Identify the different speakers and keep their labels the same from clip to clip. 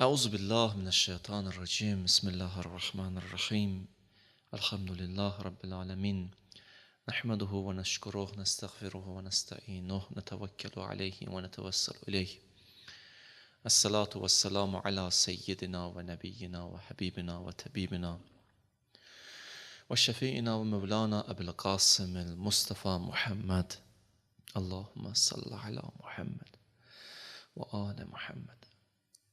Speaker 1: أعوذ بالله من الشيطان الرجيم. بسم الله الرحمن الرحيم. الحمد لله رب العالمين. نحمده ونشكره نستغفره ونستعينه نتوكل عليه ونتوسل إليه. الصلاة والسلام على سيدنا ونبينا وحبيبنا وتبيبنا وشفيئنا ومولانا أبي القاسم المصطفى محمد. اللهم صل على محمد وآل محمد.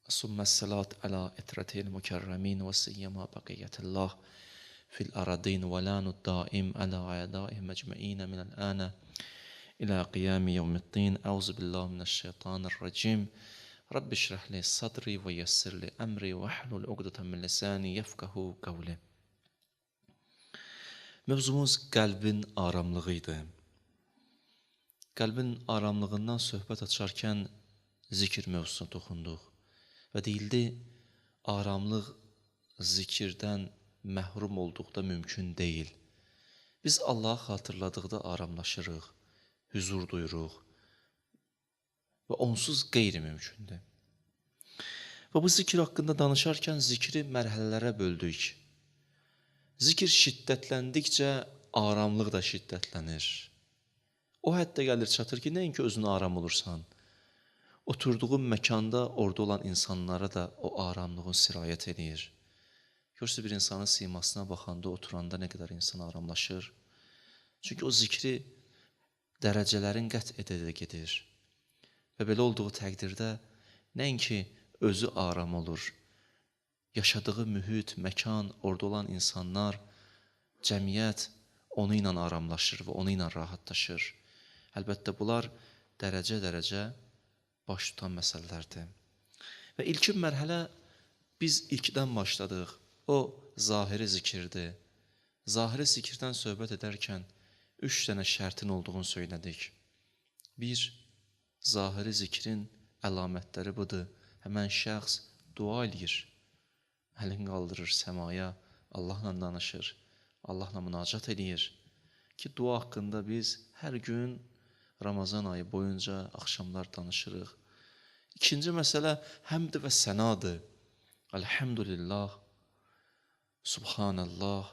Speaker 1: ثم الصلاة على إترة المكرمين وسيما بقية الله في الأراضين ولان الدائم على أعدائهم أجمعين من الآن إلى قيام يوم الدين أعوذ بالله من الشيطان الرجيم رب اشرح لي صدري ويسر لي أمري واحلل عقدة من lisani yefkahu qavli. Mövzumuz qəlbin aramlığı idi. Qəlbin aramlığından söhbət açarkən zikir mövzusuna toxunduq və deyildi aramlıq zikirdən məhrum olduqda mümkün deyil. Biz Allahı xatırladıqda aramlaşırıq, huzur duyuruq və onsuz qeyri-mümkündür. Və bu zikir haqqında danışarkən zikri mərhələlərə böldük. Zikir şiddətləndikcə aramlıq da şiddətlənir. O həddə gəlir çatır ki, nəinki özünə aram olursan, oturduğun məkanda orada olan insanlara da o aramlığın sirayət eləyir. Görsə bir insanın simasına baxanda, oturanda nə qədər insan aramlaşır. Çünki o zikri dərəcələrin qət edə-edə gedir. Və belə olduğu təqdirdə nəinki özü aram olur, yaşadığı mühit, məkan, orada olan insanlar, cəmiyyət onu ilə aramlaşır və onu ilə rahatlaşır. Əlbəttə bunlar dərəcə-dərəcə baş tutan məsələlərdir. Və ilkin mərhələ biz ilkdən başladıq. O zahiri zikirdir. Zahiri zikirdən söhbət edərkən üç dənə şərtin olduğunu söylədik. Bir, zahiri zikrin əlamətləri budur. Həmən şəxs dua eləyir əlin qaldırır səmaya, Allahla danışır, Allahla münacat eləyir ki, dua haqqında biz hər gün Ramazan ayı boyunca axşamlar danışırıq. İkinci məsələ həmd və sənadır. Elhamdülillah, Subhanallah,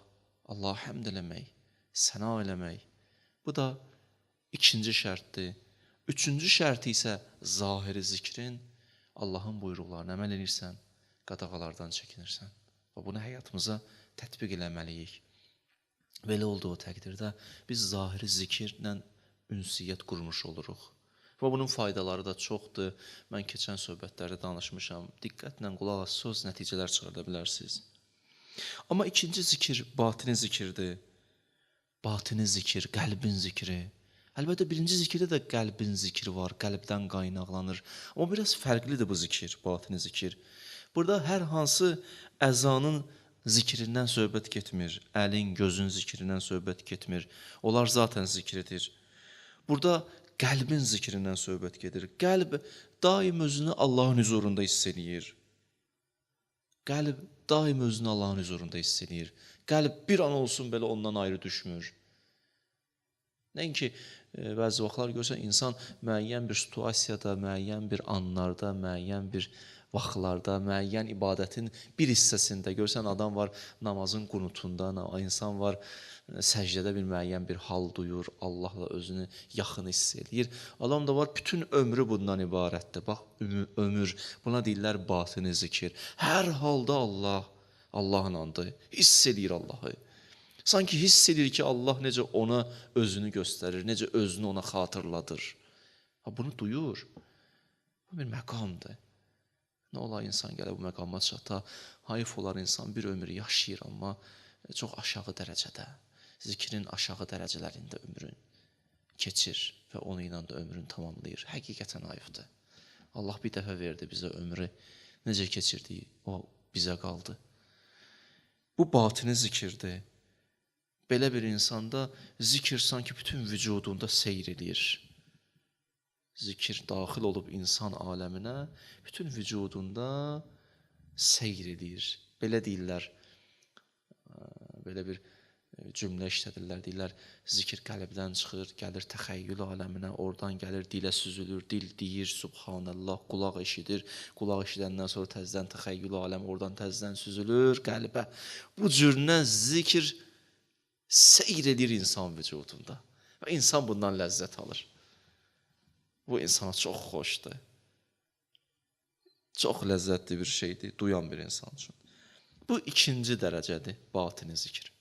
Speaker 1: Allah həmd eləmək, səna eləmək. Bu da ikinci şərtdir. Üçüncü şərti isə zahiri zikrin Allahın buyruqlarına əməl edirsən qadağalardan çəkinirsən. Və bunu həyatımıza tətbiq eləməliyik. Belə olduğu təqdirdə biz zahiri zikirlə ünsiyyət qurmuş oluruq. Və bunun faydaları da çoxdur. Mən keçən söhbətlərdə danışmışam. Diqqətlə qulaq as, söz nəticələr çıxarda bilərsiniz. Amma ikinci zikir batini zikirdir. Batini zikir, qəlbin zikri. Əlbəttə birinci zikirdə də qəlbin zikri var, qəlbdən qaynaqlanır. Amma biraz fərqlidir bu zikir, batini zikir. Burada hər hansı əzanın zikrindən söhbət getmir. Əlin, gözün zikrindən söhbət getmir. Onlar zaten zikridir. Burada qəlbin zikrindən söhbət gedir. Qəlb daim özünü Allahın huzurunda hiss eləyir. Qəlb daim özünü Allahın huzurunda hiss eləyir. Qəlb bir an olsun belə ondan ayrı düşmür. Nəinki e, bəzi vaxtlar görsən insan müəyyən bir situasiyada, müəyyən bir anlarda, müəyyən bir vaxtlarda müəyyən ibadətin bir hissəsində görsən adam var namazın qunutunda, insan var səcdədə bir müəyyən bir hal duyur, Allahla özünü yaxın hiss eləyir. Adam da var bütün ömrü bundan ibarətdir. Bax ömür, buna deyirlər batini zikir. Hər halda Allah Allahınandır. Hiss eləyir Allahı. Sanki hiss edir ki, Allah necə ona özünü göstərir, necə özünü ona xatırladır. Ha, bunu duyur. Bu bir məqamdır. Nə olar insan gələ bu məqama çata, hayf olar insan bir ömür yaşayır, amma çox aşağı dərəcədə, zikrin aşağı dərəcələrində ömrün keçir və onu ilə də ömrün tamamlayır. Həqiqətən hayfdır. Allah bir dəfə verdi bizə ömrü, necə keçirdiyi o bizə qaldı. Bu batini zikirdir. Belə bir insanda zikir sanki bütün vücudunda seyr eləyir zikir daxil olub insan aləminə, bütün vücudunda seyr edir. Belə deyirlər, belə bir cümlə işlədirlər, deyirlər zikir qəlbdən çıxır, gəlir təxəyyül aləminə, oradan gəlir dilə süzülür, dil deyir subhanallah, qulaq eşidir, qulaq eşidəndən sonra təzədən təxəyyül aləm oradan təzədən süzülür qəlbə. Bu cürnə zikir seyr edir insan vücudunda və insan bundan ləzzət alır. Bu insana çox xoşdur. Çox ləzzətli bir şeydir duyan bir insan üçün. Bu ikinci dərəcədir batini zikir.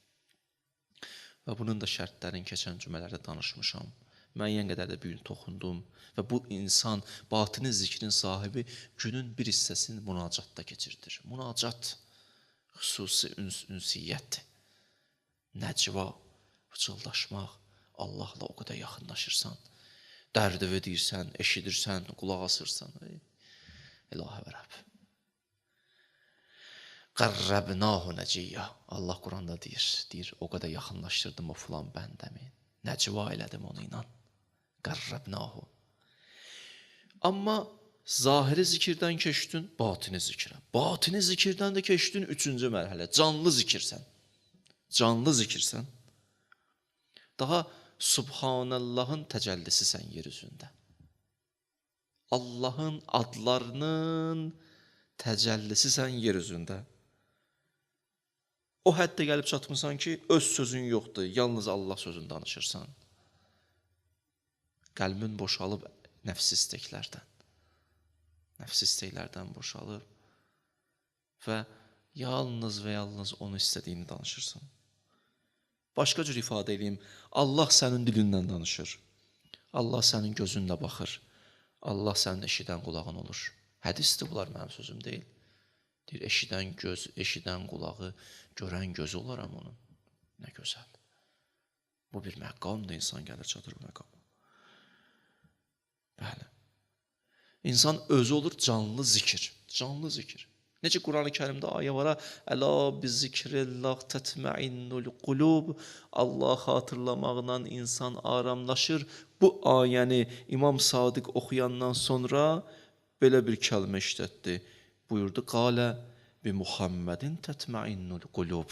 Speaker 1: Və bunun da şərtlərini keçən cümlələrdə danışmışam. Müəyyən qədər də bu gün toxundum və bu insan batini zikrin sahibi günün bir hissəsini münacatda keçirdir. Münacat xüsusi üns ünsiyyət. Nəcva, fıçıldaşmaq, Allahla o qədər yaxınlaşırsan. Dərdini deyirsən, eşidirsən, qulaq asırsan. Ey, İlahi və Rəbb. Qarrabnahu nəciyya. Allah Quranda deyir, deyir, o qədər yaxınlaşdırdım o filan bəndəmi. Nəcva elədim onu ilə. Qarrabnahu. Amma zahiri zikirdən keçdin batini zikrə. Batini zikirdən də keçdin üçüncü mərhələ. Canlı zikirsən. Canlı zikirsən. Daha Subhanallahın təcəllisisən yer üzündə. Allahın adlarının təcəllisisən yer üzündə. O həddə gəlib çatmısan ki, öz sözün yoxdur, yalnız Allah sözünü danışırsan. Qəlbin boşalıb nəfs istəklərdən. Nəfs istəklərdən boşalıb və yalnız və yalnız onu istədiyini danışırsan. Başqa cür ifadə edeyim, Allah sənin dilindən danışır. Allah sənin gözünlə baxır. Allah sənin eşidən qulağın olur. Hədisdir bunlar mənim sözüm deyil. Deyir, eşidən göz, eşidən qulağı, görən gözü olaram onun. Nə gözəl. Bu bir məqamdır, insan gəlir çatır bu məqama. Bəli. İnsan özü olur canlı zikir, canlı zikir. Necə Qurani Kərimdə ayə var, əla bizikrillah tətməinnul qulub. Allah xatırlamaqla insan aramlaşır. Bu ayəni İmam Sadiq oxuyandan sonra belə bir kəlmə işlətdi. Buyurdu: "Qalə bi Muhammedin tətməinnul qulub."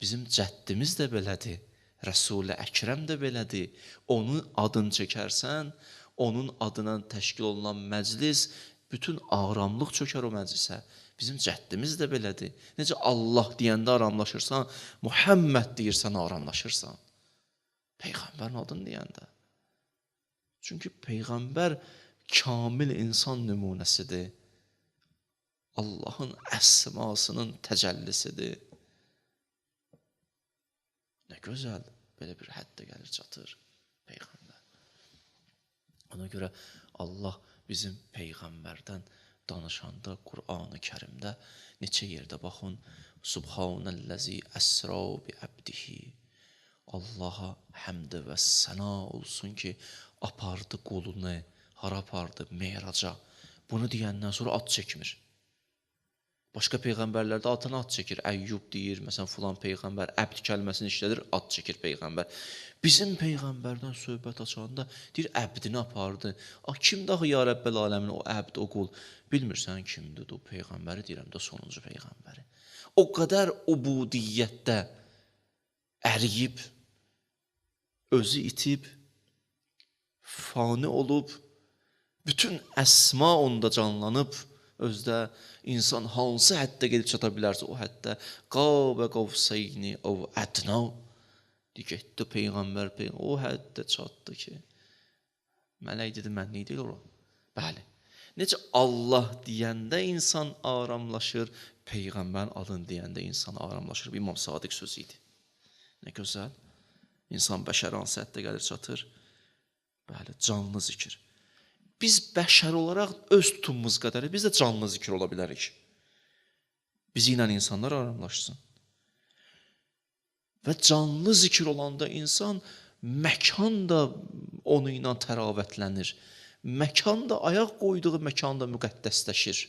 Speaker 1: Bizim cəddimiz də belədir. Rəsul-i Əkrəm də belədir. Onun adını çəkərsən, onun adına təşkil olunan məclis bütün aramlıq çökər o məclisə. Bizim cəhdimiz də belədir. Necə Allah deyəndə aramlaşırsan, Muhammed deyirsən aramlaşırsan. Peyğəmbərin adını deyəndə. Çünki peyğəmbər kamil insan nümunəsidir. Allahın əsmasının təcəllisidir. Nə gözəl belə bir həddə gəlir çatır peyğəmbər. Ona görə Allah bizim peyğəmbərdən danışanda Qur'an-ı Kərimdə neçə yerdə baxın Subhanallazi əsra bi abdihi Allaha həmd və səna olsun ki, apardı qulunu, hara apardı? Meyraca. Bunu deyəndən sonra ad çəkmir. Başqa peyğəmbərlərdə adına ad çəkir. Əyyub deyir, məsələn, filan peyğəmbər əbd kəlməsini işlədir, ad çəkir peyğəmbər. Bizim peyğəmbərdən söhbət açanda deyir əbdini apardı. A kim daha ya Rəbbəl aləmin o əbd, o qul? Bilmirsən kimdir o peyğəmbəri deyirəm də sonuncu peyğəmbəri. O qədər ubudiyyətdə əriyib, özü itib, fani olub, bütün əsma onda canlanıb, özdə insan hansı həddə gedib çata bilərsə o həddə qavə qavsayni o ədna getdi peyğəmbər peyğəmbər o həddə çatdı ki mələk dedi mən nə deyil ora bəli. Necə Allah deyəndə insan aramlaşır peyğəmbərin adını deyəndə insan aramlaşır. İmam Sadiq sözü idi. Nə gözəl. İnsan bəşər hansı həddə gəlir çatır. Bəli canlı zikir biz bəşər olaraq öz tutumumuz qədər biz də canlı zikir ola bilərik. Bizi ilə insanlar aramlaşsın. Və canlı zikir olanda insan məkan da onu ilə təravətlənir. Məkan da ayaq qoyduğu məkan da müqəddəsləşir.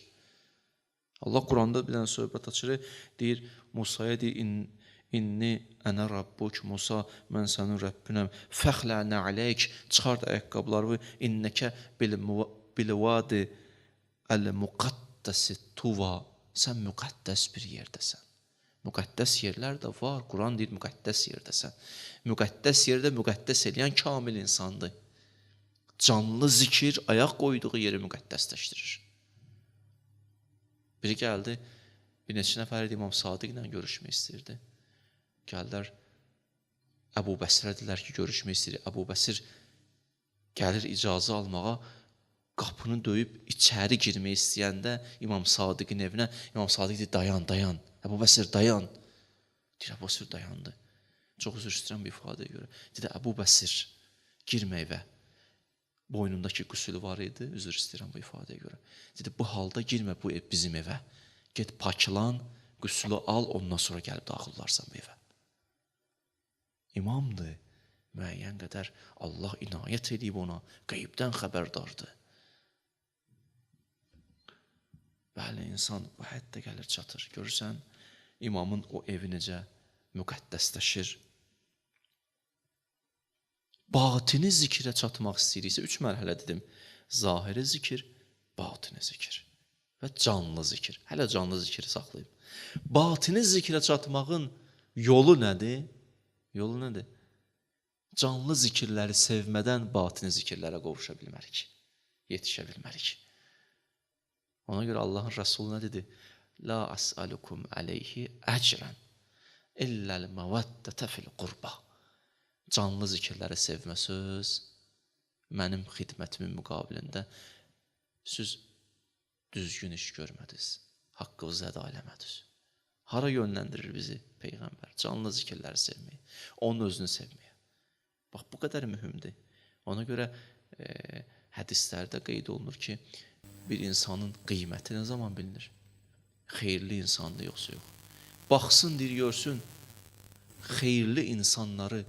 Speaker 1: Allah Quranda bir dənə söhbət açır, deyir Musaya deyir in İnni ənə rabbuk Musa, mən sənin Rəbbinəm. Fəxlənə aleyk, çıxart ayaqqabılarını. İnnəkə bil vadi əl muqaddəsi tuva. Sən müqəddəs bir yerdəsən. Müqəddəs yerlər də var. Quran deyir müqəddəs yerdəsən. Müqəddəs yerdə müqəddəs eləyən kamil insandır. Canlı zikir ayaq qoyduğu yeri müqəddəsləşdirir. Biri gəldi, bir neçə nəfər idi İmam Sadiqlə görüşmək istəyirdi. Gəldilər Əbu Bəsirə dedilər ki, görüşmək istəyir. Əbu Bəsir gəlir icazə almağa, qapını döyüb içəri girmək istəyəndə İmam Sadiqin evinə İmam Sadiq dedi dayan, dayan. Əbu Bəsir dayan. Deyir Əbu Bəsir dayandı. Çox üzr istəyirəm bu ifadəyə görə. Dedi Əbu Bəsir girmə evə. Boynundakı qüsül var idi. Üzr istəyirəm bu ifadəyə görə. Dedi bu halda girmə bu ev bizim evə. Get paklan, qüsülü al, ondan sonra gəlib daxil olarsan bu evə. İmamdır. Müəyyən qədər Allah inayət edib ona, qeybdən xəbərdardır. Bəli, insan bu həddə gəlir, çatır. Görürsən, imamın o evi necə müqəddəsləşir. Batini zikrə çatmaq istəyiriksə, üç mərhələ dedim. Zahiri zikir, batini zikir və canlı zikir. Hələ canlı zikri saxlayıb. Batini zikrə çatmağın yolu nədir? Yolu nədir? Canlı zikirləri sevmədən batini zikirlərə qovuşa bilmərik. Yetişə bilmərik. Ona görə Allahın Rəsulu nə dedi? La as'alukum aleyhi əcrən illəl məvəddətə fil qurba. Canlı zikirləri sevmə söz mənim xidmətimin müqabilində siz düzgün iş görmədiniz. Haqqınızı əda eləmədiniz. Hara yönləndirir bizi Peyğəmbər? Canlı zikirləri sevməyə, onun özünü sevməyə. Bax, bu qədər mühümdür. Ona görə e, hədislərdə qeyd olunur ki, bir insanın qiyməti nə zaman bilinir? Xeyirli insandır yoxsa yox. Baxsın, deyir, görsün, xeyirli insanları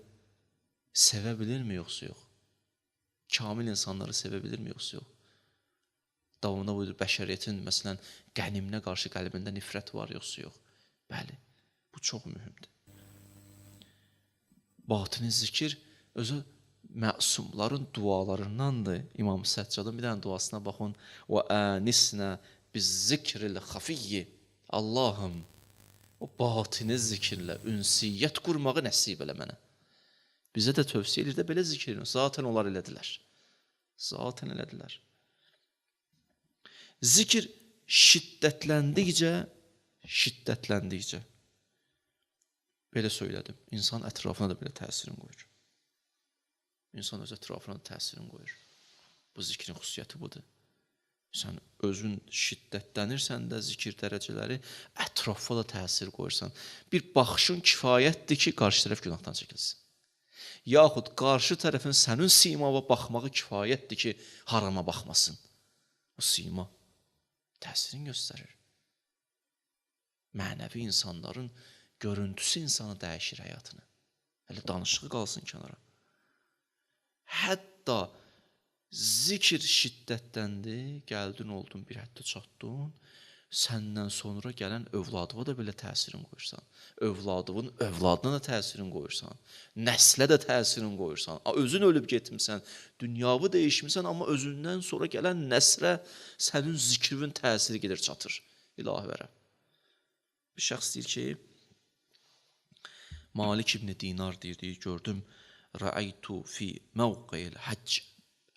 Speaker 1: sevə bilirmi yoxsa yox? Kamil insanları sevə bilirmi yoxsa yox? Davamında buyurur, bəşəriyyətin, məsələn, qəniminə qarşı qəlbində nifrət var yoxsa yox? Bəli, bu çox mühümdür. Batini zikir özü məsumların dualarındandır. İmam Səccadın bir dənə duasına baxın. Və anisna bizzikril xafiyyi. Allahım o batini zikirlə ünsiyyət qurmağı nəsib elə mənə. Bizə də tövsiyə edir də belə zikr edin. Zaten onlar elədilər. Zaten elədilər. Zikir şiddətləndikcə, şiddətləndikcə belə söylədim. İnsan ətrafına da belə təsirin qoyur. İnsan öz ətrafına da təsirin qoyur. Bu zikrin xüsusiyyəti budur. Sən özün şiddətlənirsən də zikir dərəcələri ətrafa da təsir qoyursan. Bir baxışın kifayətdir ki, qarşı tərəf günahdan çəkilsin. Yaxud qarşı tərəfin sənin simava baxmağı kifayətdir ki, harama baxmasın. O sima təsirini göstərir. Mənəvi insanların görüntüsü insanı dəyişir həyatını. Hələ danışığı qalsın kənara. Hətta zikir şiddətləndi, gəldin oldun bir həddə çatdın, səndən sonra gələn övladıva da belə təsirin qoyursan. Övladının övladına da təsirin qoyursan. Nəslə də təsirin qoyursan. Özün ölüb getmisən, dünyavı dəyişmisən, amma özündən sonra gələn nəslə sənin zikrin təsiri gedir çatır. İlahi verə. Bir şəxs deyir ki, Malik ibn Dinar deyir, deyir gördüm, rəaytu fi mövqiyil həcc.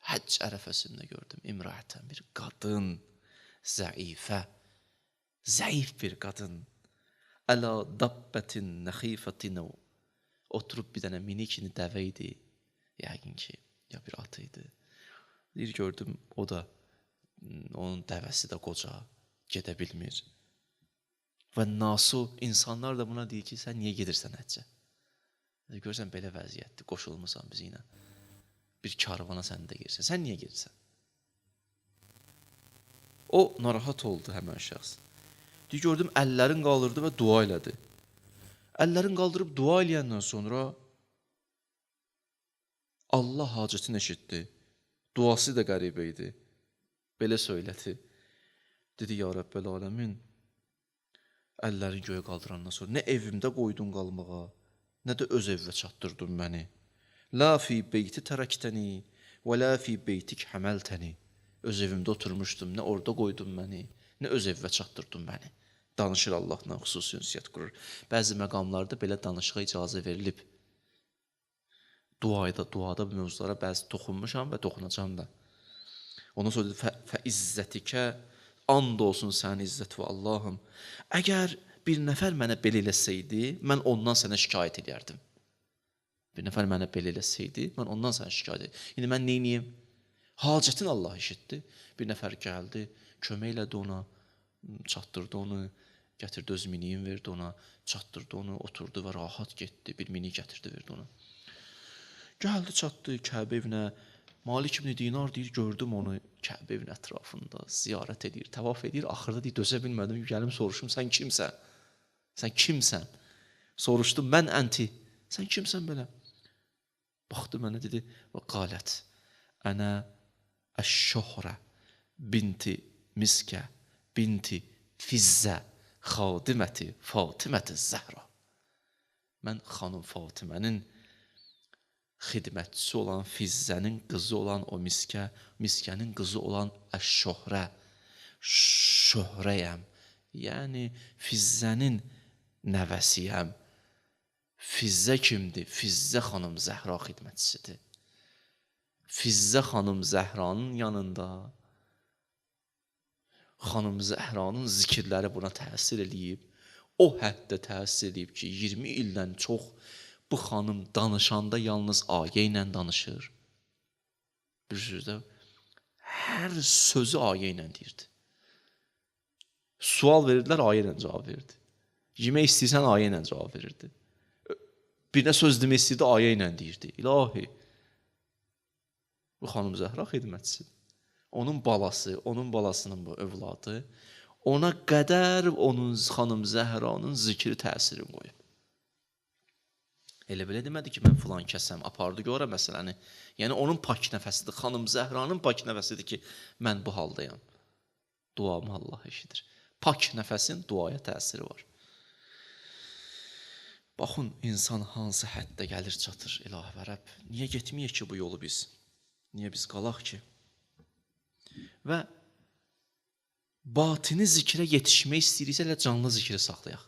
Speaker 1: Həcc ərəfəsində gördüm imra'ətən bir qadın, zəifə, zəif bir qadın. Əla dabbətin nəxifətin oturub bir dənə minikini dəvə idi. Yəqin ki, ya bir atı idi. Bir gördüm, o da onun dəvəsi də qoca, gedə bilmir. Və nasu insanlar da buna deyir ki, sən niyə gedirsən həccə? Görürsən belə vəziyyətdir, qoşulmusan biz ilə. Bir karvana sən də girsən. Sən niyə gedirsən? O narahat oldu həmən şəxs. Deyir, gördüm əllərin qaldırdı və dua elədi. Əllərin qaldırıb dua eləyəndən sonra Allah hacətini eşitdi. Duası da qəribə idi. Belə söylədi. Dedi, ya Rəbbəl aləmin, əllərini göyə qaldırandan sonra nə evimdə qoydun qalmağa, nə də öz evə çatdırdın məni. La fi beyti tərəktəni və la fi beytik həməltəni. Öz evimdə oturmuşdum, nə orada qoydun məni, nə öz evə çatdırdın məni. danışır Allahla xüsusi ünsiyyət qurur. Bəzi məqamlarda belə danışığa icazə verilib. Duada, duada bu mövzulara bəzi toxunmuşam və toxunacam da. Ondan sonra fə, fə izzətikə and olsun sənin izzət və Allahım. Əgər bir nəfər mənə belə eləsəydi, mən ondan sənə şikayət edərdim. Bir nəfər mənə belə eləsəydi, mən ondan sənə şikayət edərdim. İndi mən nə edeyim? Hacətin Allah eşitdi. Bir nəfər gəldi, kömək elədi ona, çatdırdı onu, gətirdi öz miniyin verdi ona, çatdırdı onu, oturdu və rahat getdi. Bir mini gətirdi, verdi ona. Gəldi, çatdı Kəbə evinə. Malik ibn Dinar deyir, gördüm onu Kəbə evinin ətrafında ziyarət edir, təvaf edir. Axırda deyir, dözə bilmədim, gəlim soruşum, sən kimsən? Sən kimsən? Soruşdum, mən ənti. Sən kimsən belə? Baxdı mənə dedi, və qalət, ənə əş-şuhrə binti miskə binti fizzə xadiməti Fatiməti Zəhra. Mən xanım Fatimənin xidmətçisi olan Fizzənin qızı olan o miskə, miskənin qızı olan Əş-şöhrə, şöhrəyəm. Yəni Fizzənin nəvəsiyəm. Fizzə kimdir? Fizzə xanım Zəhra xidmətçisidir. Fizzə xanım Zəhranın yanında xanım Zəhranın zikirləri buna təsir eləyib. O həddə təsir eləyib ki, 20 ildən çox bu xanım danışanda yalnız ayə ilə danışır. Bir sözdə hər sözü ayə ilə deyirdi. Sual verirdilər, ayə ilə cavab verirdi. Yemək istəyirsən ayə ilə cavab verirdi. Birinə söz demək istəyirdi, ayə ilə deyirdi. İlahi. Bu xanım Zəhra xidmətçisidir. Onun balası, onun balasının bu övladı ona qədər onun xanım Zəhranın zikri təsiri qoyub. Elə belə demədi ki, mən filan kəsəm, apardı görə məsələni. Yəni onun pak nəfəsidir, xanım Zəhranın pak nəfəsidir ki, mən bu haldayam. Duamı Allah eşidir. Pak nəfəsin duaya təsiri var. Baxın, insan hansı həddə gəlir çatır, ilahi və Rəbb. Niyə getməyək ki bu yolu biz? Niyə biz qalaq ki? Və batini zikrə yetişmək istəyiriksə elə canlı zikri saxlayaq.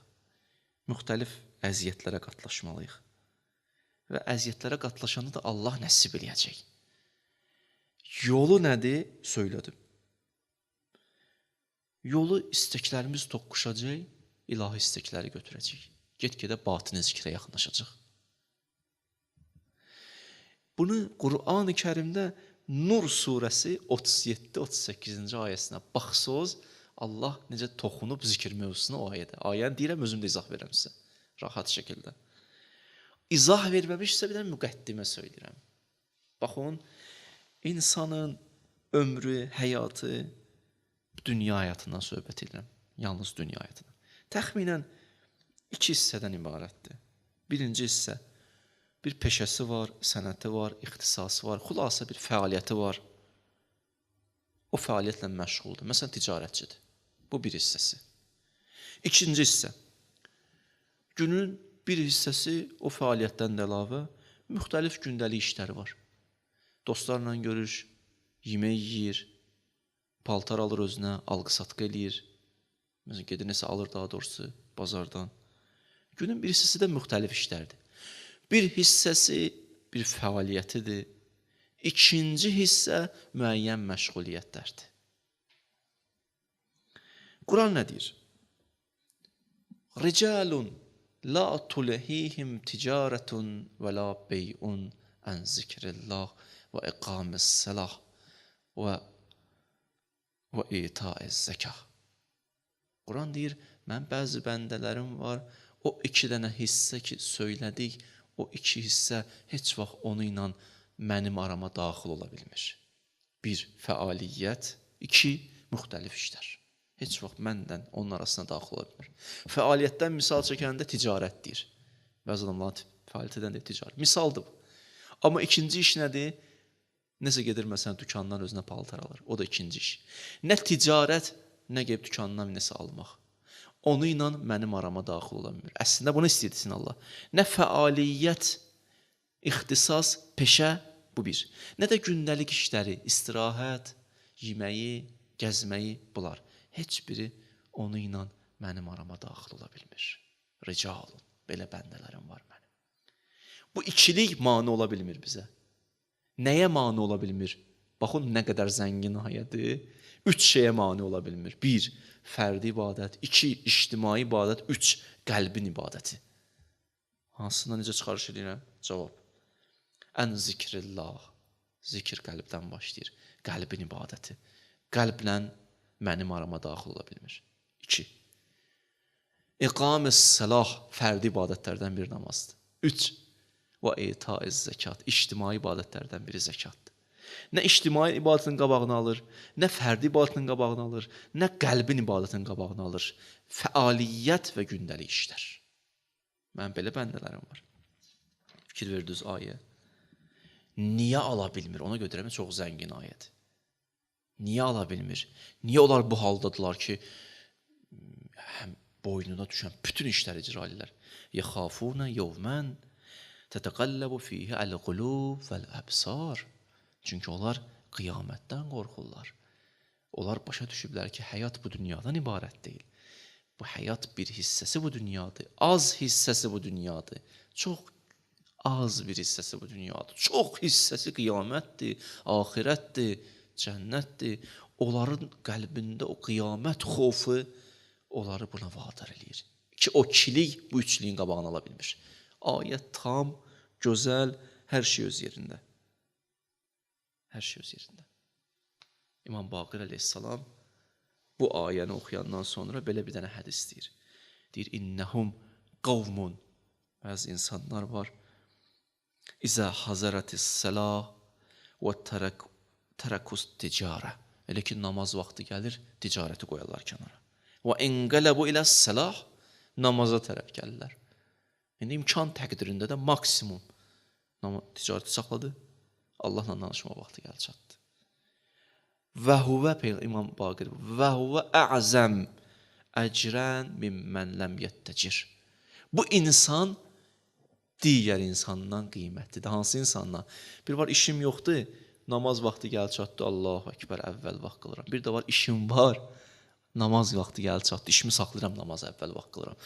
Speaker 1: Müxtəlif əziyyətlərə qatlaşmalıyıq. Və əziyyətlərə qatlaşanda da Allah nəsib eləyəcək. Yolu nədir? Söylədim. Yolu istəklərimiz toqquşacaq, ilahi istəkləri götürəcək. Get-gedə batini zikrə yaxınlaşacaq. Bunu Qur'an-ı Kərimdə Nur surəsi 37-38-ci ayəsinə baxsınız, Allah necə toxunub zikr mövzusuna o ayədə. Ayəni deyirəm, özüm də izah verəm sizə. Rahat şəkildə. İzah verməmişsə bir də müqəddimə söyləyirəm. Baxın, insanın ömrü, həyatı dünya həyatından söhbət edirəm. Yalnız dünya həyatından. Təxminən iki hissədən ibarətdir. Birinci hissə bir peşəsi var, sənəti var, ixtisası var, xülasə bir fəaliyyəti var. O fəaliyyətlə məşğuldur. Məsələn, ticarətçidir. Bu bir hissəsi. İkinci hissə. Günün bir hissəsi o fəaliyyətdən də əlavə müxtəlif gündəlik işləri var. Dostlarla görüş, yemək yeyir, paltar alır özünə, alqı-satqı eləyir. Məsələn, gedir nəsə alır daha doğrusu bazardan. Günün bir hissəsi də müxtəlif işlərdir. Bir hissəsi bir fəaliyyətidir. İkinci hissə müəyyən məşğuliyyətlərdir. Quran nə deyir? Ricalun la tulhihim ticaretun və la bey'un an zikrillah və iqamis salah və və ita'iz zəkah. Quran deyir, mən bəzi bəndələrim var, o iki dənə hissə ki söylədik, o iki hissə heç vaxt onu ilə mənim arama daxil ola bilmir. Bir, fəaliyyət, iki, müxtəlif işlər. Heç vaxt məndən onun arasına daxil ola bilmir. Fəaliyyətdən misal çəkəndə ticarət deyir. Bəzi adamlar fəaliyyətdən də ticarət. Misaldır bu. Amma ikinci iş nədir? Nəsə gedir məsələn dükandan özünə paltar alır. O da ikinci iş. Nə ticarət, nə gəlib dükandan nəsə almaq onu ilə mənim arama daxil ola bilmir. Əslində bunu istəyirsin Allah. Nə fəaliyyət, ixtisas, peşə bu bir. Nə də gündəlik işləri, istirahət, yeməyi, gəzməyi bunlar. Heç biri onu ilə mənim arama daxil ola bilmir. Rica olun. Belə bəndələrim var mənim. Bu ikilik mane ola bilmir bizə. Nəyə mane ola bilmir? Baxın nə qədər zəngin ayədir. Üç şeyə mane ola bilmir. 1. Fərdi ibadət, 2. ictimai ibadət, 3. qəlbin ibadəti. Hansından necə çıxarış edirəm? Cavab. Ən zikrillah. Zikir qəlbdən başlayır. Qəlbin ibadəti. Qəlblə mənim arama daxil ola bilmir. 2. İqamis salah fərdi ibadətlərdən bir namazdır. 3. Və itaiz zəkat ictimai ibadətlərdən biri zəkatdır. Nə ictimai ibadətin qabağını alır, nə fərdi ibadətin qabağını alır, nə qəlbin ibadətin qabağını alır. Fəaliyyət və gündəlik işlər. Mən belə bəndələrim var. Fikir verdiniz ayə. Niyə ala bilmir? Ona görə çox zəngin ayədir. Niyə ala bilmir? Niyə onlar bu haldadılar ki, həm boynuna düşən bütün işləri icra edirlər. Yaxafuna yawman tetaqallabu fihi al-qulub vel-absar. Çünki onlar qiyamətdən qorxurlar. Onlar başa düşüblər ki, həyat bu dünyadan ibarət deyil. Bu həyat bir hissəsi bu dünyadır. Az hissəsi bu dünyadır. Çox az bir hissəsi bu dünyadır. Çox hissəsi qiyamətdir, axirətdir, cənnətdir. Onların qəlbində o qiyamət xofu onları buna vadar eləyir. Ki o ikilik bu üçlüyün qabağını ala bilmir. Ayət tam, gözəl, hər şey öz yerində. Hər şey öz yerində. İmam Baqir əleyhissalam bu ayəni oxuyandan sonra belə bir dənə hədis deyir. Deyir innəhum qavmun bəzi insanlar var. İzə hazaratis salah və tərək tərəkus ticarə. Elə ki namaz vaxtı gəlir, ticarəti qoyarlar kənara. Və inqələbu ilə salah namaza tərəf gəlirlər. İndi imkan təqdirində də maksimum ticarəti saxladı. Allahla danışma vaxtı gəldi çatdı. Və huvə İmam Baqir və huvə əzəm əcrən mimmən ləm yettəcir. Bu insan digər insandan qiymətlidir. Hansı insandan? Bir var işim yoxdur, namaz vaxtı gəl çatdı, Allahu əkbər, əvvəl vaxt qılıram. Bir də var işim var, namaz vaxtı gəl çatdı, işimi saxlayıram, namaz əvvəl vaxt qılıram.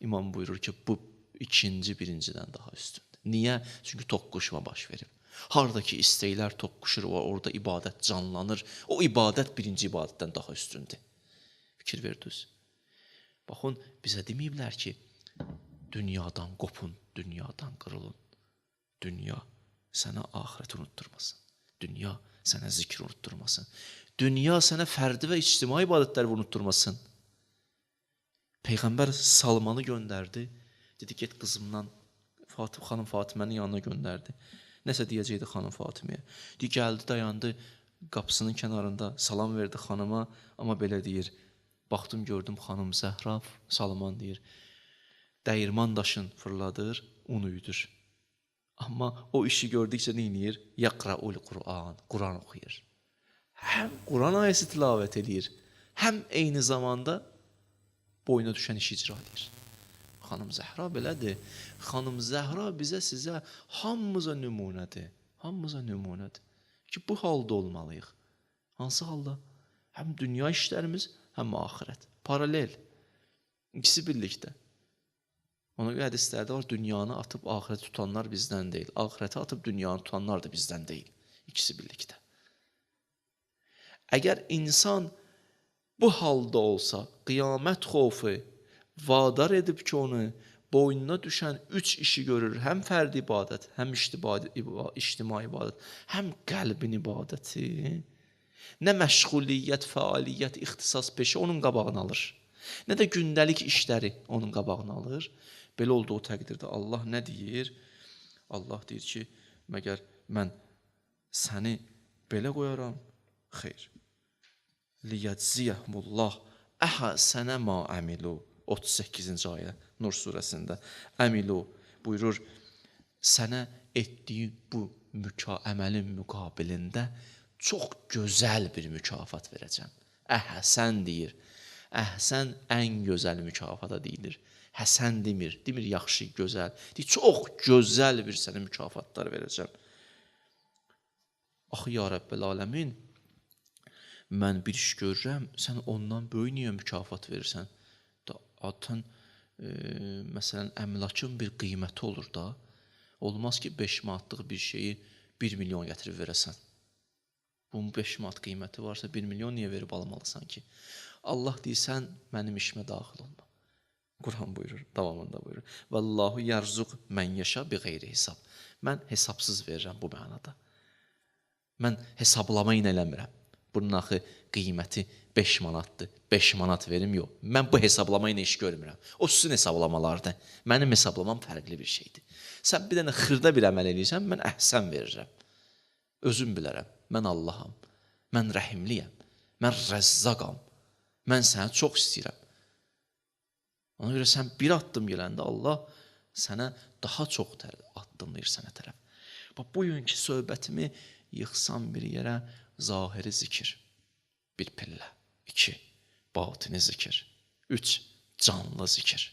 Speaker 1: İmam buyurur ki, bu ikinci birincidən daha üstündür. Niyə? Çünki toqquşma baş verib. Hardakı istəklər toqquşur, orada ibadət canlanır. O ibadət birinci ibadətdən daha üstündür. Fikir verdiniz? Baxın, bizə deməyiblər ki, dünyadan qopun, dünyadan qırılın. Dünya sənə axirəti unutturmasın. Dünya sənə zikr unutturmasın. Dünya sənə fərdi və ictimai ibadətləri unutturmasın. Peyğəmbər Salmanı göndərdi. Dedi get qızımdan Fatih xanım Fatimənin yanına göndərdi. Nəsə deyəcəkdi xanım Fatiməyə. Di gəldi, dayandı qapısının kənarında, salam verdi xanıma, amma belə deyir. Baxdım, gördüm xanım Zəhra Salman deyir. Dəyirman daşın fırladır, un uyudur. Amma o işi gördükcə nə edir? Yaqraul Quran, Quran oxuyur. Həm Quran ayəsi tilavət edir, həm eyni zamanda boyuna düşən işi icra edir. Xanım Zəhra belədir. Xanım Zəhra bizə sizə hamımıza nümunədir. Hamımıza nümunədir. Ki bu halda olmalıyıq. Hansı halda? Həm dünya işlərimiz, həm axirət. Paralel. İkisi birlikdə. Ona görə hədislərdə var, dünyanı atıb axirəti tutanlar bizdən deyil. Axirəti atıb dünyanı tutanlar da bizdən deyil. İkisi birlikdə. Əgər insan bu halda olsa, qiyamət xofu vadar edib ki, onu boynuna düşən üç işi görür. Həm fərdi ibadət, həm ictimai ibadət, həm qəlbin ibadəti. Nə məşğuliyyət, fəaliyyət, ixtisas peşə onun qabağını alır. Nə də gündəlik işləri onun qabağını alır. Belə olduğu təqdirdə Allah nə deyir? Allah deyir ki, məgər mən səni belə qoyaram? Xeyr. Liyəcziyəhmullah əhsənə ma əmilu 38-ci ayə Nur surəsində Əmilu buyurur sənə etdiyi bu müka əməlin müqabilində çox gözəl bir mükafat verəcəm. Əhsən deyir. Əhsən ən gözəl mükafata deyilir. Həsən demir, demir yaxşı, gözəl. Deyir çox gözəl bir sənə mükafatlar verəcəm. Axı ya Rəbbəl aləmin mən bir iş görürəm, sən ondan böyük niyə mükafat verirsən? da adətən e, məsələn əmlakın bir qiyməti olur da. Olmaz ki 5 manatlıq bir şeyi 1 milyon gətirib verəsən. Bunun 5 manat qiyməti varsa 1 milyon niyə verib almalısan ki? Allah deyir sən mənim işimə daxil olma. Quran buyurur, davamında buyurur. Vallahu yarzuq mən yaşa bi qeyri hesab. Mən hesabsız verirəm bu mənada. Mən hesablama ilə eləmirəm. Bunun axı qiyməti 5 manatdır. 5 manat verim yox. Mən bu hesablama ilə iş görmürəm. O sizin hesablamalardır. Mənim hesablamam fərqli bir şeydir. Sən bir dənə xırda bir əməl eləyirsən, mən əhsən verirəm. Özüm bilərəm. Mən Allaham. Mən rəhimliyəm. Mən rəzzaqam. Mən səni çox istəyirəm. Ona görə sən bir addım gələndə Allah sənə daha çox addımlayır sənə tərəf. Bax bugünkü söhbətimi yıxsam bir yerə zahiri zikir. Bir pillə. 2. Batini zikir. 3. Canlı zikir.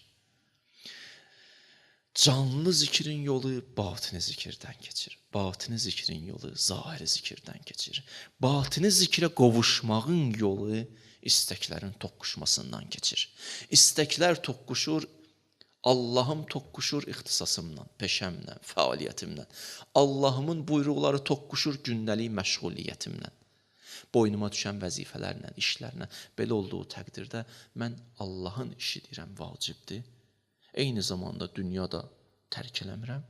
Speaker 1: Canlı zikrin yolu batini zikirdən keçir. Batini zikrin yolu zahiri zikirdən keçir. Batini zikrə qovuşmağın yolu istəklərin toqquşmasından keçir. İstəklər toqquşur, Allahım toqquşur ixtisasımla, peşəmlə, fəaliyyətimlə. Allahımın buyruqları toqquşur gündəlik məşğuliyyətimlə. Boynuma düşən vəzifələrlə, işlərlə belə olduğu təqdirdə mən Allahın işi deyirəm vacibdir. Eyni zamanda dünyada tərk eləmirəm,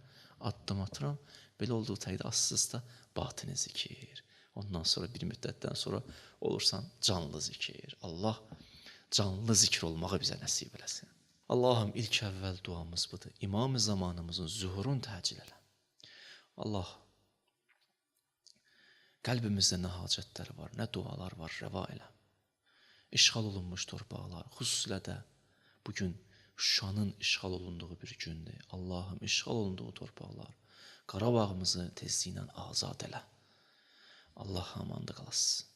Speaker 1: addım atıram. Belə olduğu təqdirdə asısızda batini zikir. Ondan sonra bir müddətdən sonra olursan canlı zikir. Allah canlı zikr olmağı bizə nəsib eləsin. Allahım ilk əvvəl duamız budur. İmam zamanımızın zuhurun təcil elə. Allah qəlbimizdə nə hacətlər var, nə dualar var, rəva elə. İşğal olunmuş torpaqlar, xüsusilə də bu gün Şuşanın işğal olunduğu bir gündür. Allahım işğal olunduğu torpaqlar, Qarabağımızı tezliklə azad elə. Allah'a emanet kalasın.